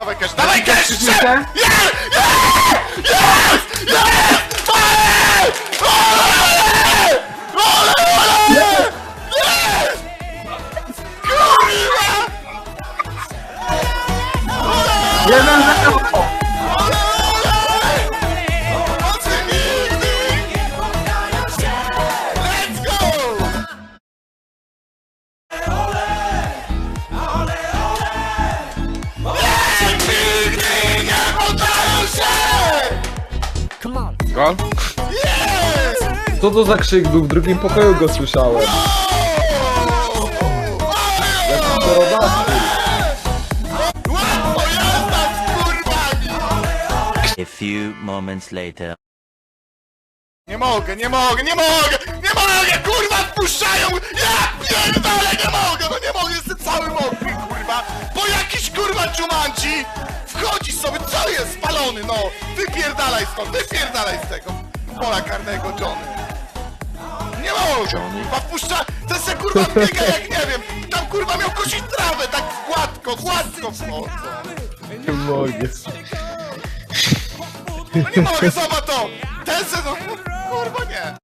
Dawaj cash, dawaj cash! Jest! Jest! Jest! Jest! Ole! Ole! Ole! Ole! Jest! Kurwa! Jeden zero! Jest! Co to za krzyk był? W drugim pokoju go słyszałem. A few moments later. Nie mogę, nie mogę, nie mogę! Nie mogę, kurwa, wpuszczają! Ja pierdolę, nie mogę, no nie mogę, jestem cały mokry, kurwa! Bo jakiś kurwa czumanci wchodzi sobie, co jest spalony, no! Wypierdalaj stąd, wypierdalaj z tego pola karnego, Johnny! Nie mogę, kurwa, wpuszcza... Ten se kurwa biega jak nie wiem, tam kurwa miał kosić trawę, tak gładko, gładko wchodzą! Nie mogę. No nie mogę, zobacz to! Ten se, no, kurwa nie!